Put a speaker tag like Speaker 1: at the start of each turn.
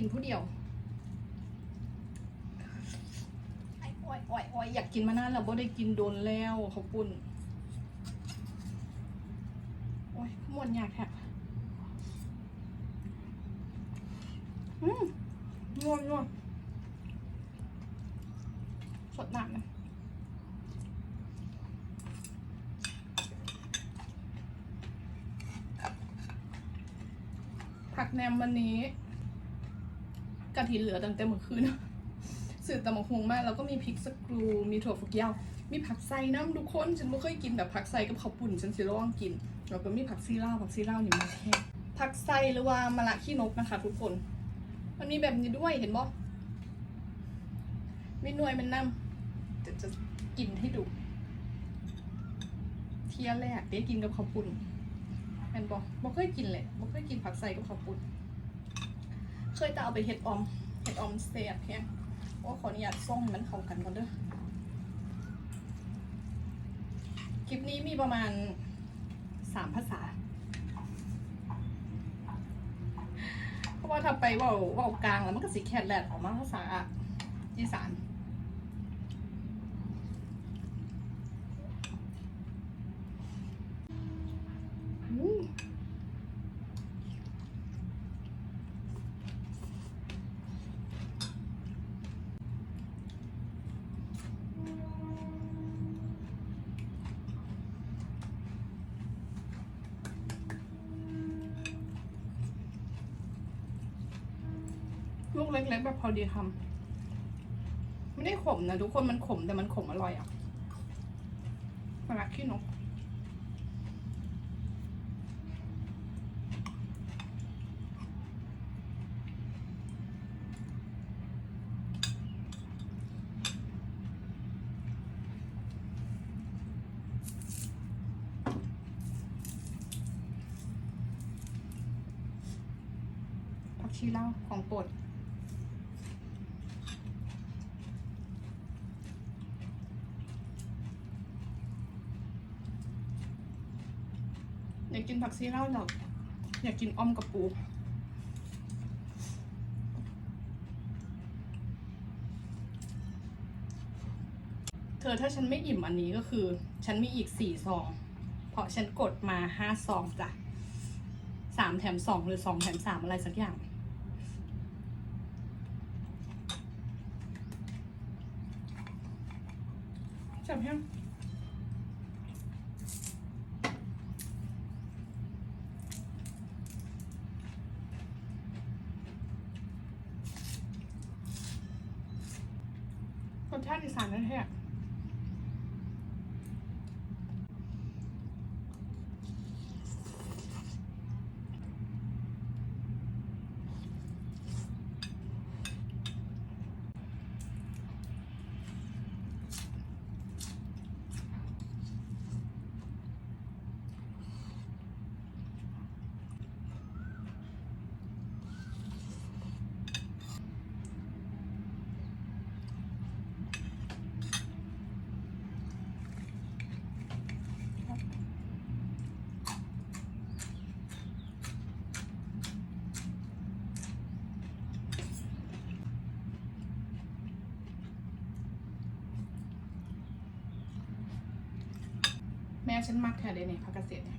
Speaker 1: กินผู้เดียวไอ้อ้อยอ้อยอ้อยอยากกินมานานแล้วบ่ได้กินโดนแล้วเขาวปุ่นโอ้ยมวนอยากแท้อืมนวลนวลสดน้ำนะผักแหนมวันนี้ กะทิเหลือตั้งแต่เมื่อคืนสื่อตะมะฮงมากแล้วก็มีพริกสกรูมีถั่วฝักยาวมีผักไซน้ำทุกคนฉันไม่เคยกินแบบผักไซกับข้าวปุ่นฉันสิลองกินแล้วก็มีผักซีล่าผักซีล่านี่มาแค่ผักไซหรือว่ามะละขี้นกนะคะ ทุกคนมันมีแบบนี้ด้วยเห็นบ่มีหน่วยมันนำจะจะกินให้ดู เที่ยแรกเดี๋ยวกินกับข้าวปุ่นแม่นบ่บ่เคยกินเลยบ่เคยกินผักไซกับข้าวปุ่น เคยแต่เอาไปเห็ดออมเห็ดออมเสียบแฮงโอ้ขออนุญาตส่งให้มันเข้ากันก่อนเด้อคลิปนี้มีประมาณสามภาษา เพราะว่าถ้าไปว่าว่ากลางแล้วมันก็สีแคดแลดออกมาภาษาอีสาน ลูกเล็กๆแบบพอดีคำไม่ได้ขมนะทุกคนมันขมแต่มันขมอร่อยอะมาลักขี้นกผักชีลาของโปรด อยากกินผักชีลาวหรอกอยากกินอ้อมกับปูเธอถ้าฉันไม่อิ่มอันนี้ก็คือ ฉันมีอีกสี่ซอง เพราะฉันกดมาห้าซองจ้ะสามแถมสองหรือสองแถมสามอะไรสักอย่าง จับยัง รสชาติอีสานนั่นแท้แม่ฉันมักแท้เลยเนี่ยพักเกษตรเนี่ย